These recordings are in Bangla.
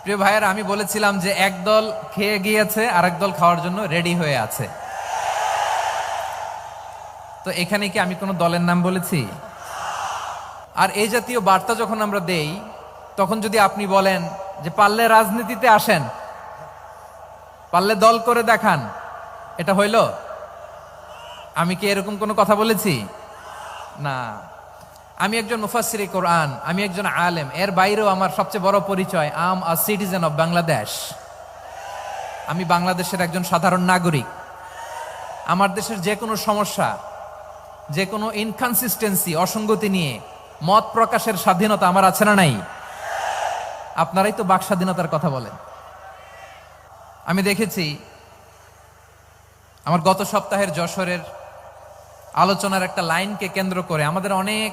প্রিয় ভাইয়েরা, আমি বলেছিলাম যে এক দল খেয়ে গিয়েছে, আরেক দল খাওয়ার জন্য রেডি হয়ে আছে। তো এখানে কি আমি কোনো দলের নাম বলেছি? আর এই জাতীয় বার্তা যখন আমরা দেই, তখন যদি আপনি বলেন যে পারলে রাজনীতিতে আসেন, পারলে দল করে দেখান, এটা হইল? আমি কি এরকম কোনো কথা বলেছি? না। আমি একজন মুফাসিরি কোরআন, আমি একজন আলেম, এর বাইরেও আমার সবচেয়ে বড় পরিচয় I'm a citizen of Bangladesh আমি বাংলাদেশের একজন সাধারণ নাগরিক। আমার দেশের যে কোনো সমস্যা, যে কোনো ইনকনসিস্টেন্সি অসঙ্গতি নিয়ে মত প্রকাশের স্বাধীনতা আমার আছে না নাই? আপনারাই তো বাক স্বাধীনতার কথা বলেন। আমি দেখেছি আমার গত সপ্তাহের যশোরের আলোচনার একটা লাইনকে কেন্দ্র করে আমাদের অনেক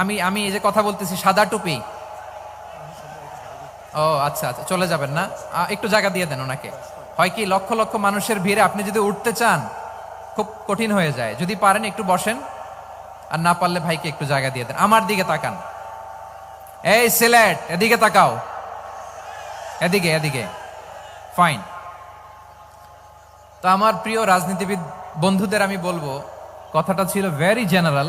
আমি আমি এই যে কথা বলতেছি, সাদা টুপি। ও আচ্ছা আচ্ছা চলে যাবেন না? একটু জায়গা দিয়ে দেন ওনাকে। হয় কি, লক্ষ লক্ষ মানুষের ভিড়ে আপনি যদি উঠতে চান, খুব কঠিন হয়ে যায়। যদি পারেন, একটু বসেন। আর না পারলে ভাইকে একটু জায়গা দিয়ে দেন। আমার দিকে তাকান। এই, সিলেট, এদিকে তাকাও। এদিকে এদিকে। ফাইন। তো আমার প্রিয় রাজনীতিবিদ বন্ধুদের আমি বলব, কথাটা ছিল ভেরি জেনারেল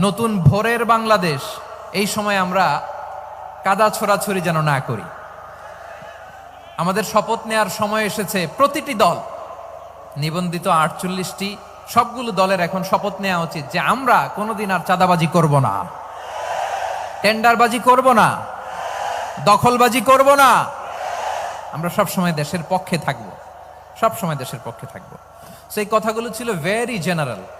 নতুন ভোরের বাংলাদেশ, এই সময় আমরা কাদা ছোড়াছড়ি যেন না করি। আমাদের শপথ নেয়ার সময় এসেছে প্রতিটি দল। নিবন্ধিত আটচল্লিশটি, সবগুলো দলের এখন শপথ নেওয়া উচিত যে আমরা কোনোদিন আর চাঁদাবাজি করব না। টেন্ডারবাজি করব না। দখলবাজি করব না। আমরা সব সময় দেশের পক্ষে থাকব। সব সময় দেশের পক্ষে থাকব। সেই কথাগুলো ছিল ভেরি জেনারেল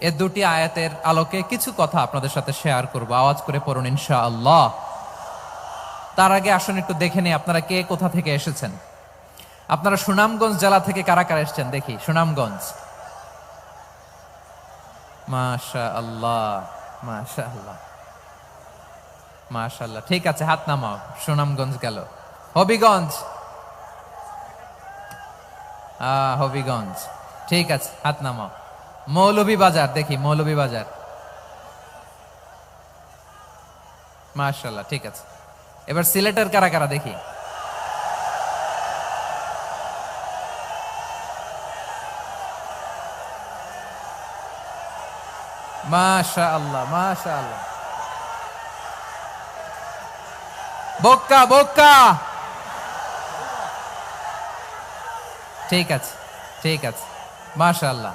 এ দুটি আয়াতের আলোকে কিছু কথা আপনাদের সাথে শেয়ার করব। আওয়াজ করে পড়ুন ইনশা আল্লাহ তার আগে আসুন একটু দেখে নিই আপনারা কে কোথা থেকে এসেছেন? আপনারা সুনামগঞ্জ জেলা থেকে কারা কারা এসেছেন? দেখি, সুনামগঞ্জ। মাশা ঠিক আছে, হাত নামাও, সুনামগঞ্জ গেল। হবিগঞ্জ। হবিগঞ্জ। ঠিক আছে, হাত নামাও। মৌলভী বাজার দেখি মৌলভী বাজার মাশাল্লাহ ঠিক আছে। এবার সিলেটের কারা কারা দেখি? মাশা আল্লাহ মাশা আল্লাহ বক্কা বক্কা! ঠিক আছে ঠিক আছে। মাশা আল্লাহ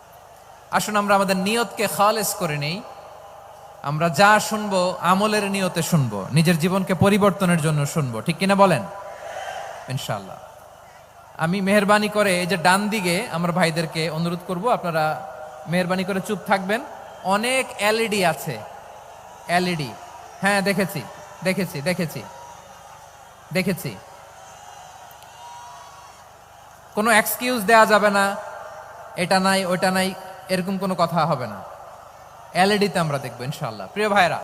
আসুন, আমরা আমাদের নিয়তকে খালেস করে নেই। আমরা যা শুনব, আমলের নিয়তে শুনব, নিজের জীবনকে পরিবর্তনের জন্য শুনব। ঠিক কিনা বলেন? ইনশাল্লাহ আমি মেহরবানি করে এই যে ডান দিকে আমার ভাইদেরকে অনুরোধ করব, আপনারা মেহরবানি করে চুপ থাকবেন। অনেক এলইডি আছে। এলইডি। হ্যাঁ দেখেছি দেখেছি দেখেছি দেখেছি। কোনো এক্সকিউজ দেয়া যাবে না। এটা নাই ওটা নাই। এরকম কোনো কথা হবে না। এলইডিতে আমরা দেখব ইনশাল্লাহ প্রিয় ভাইরা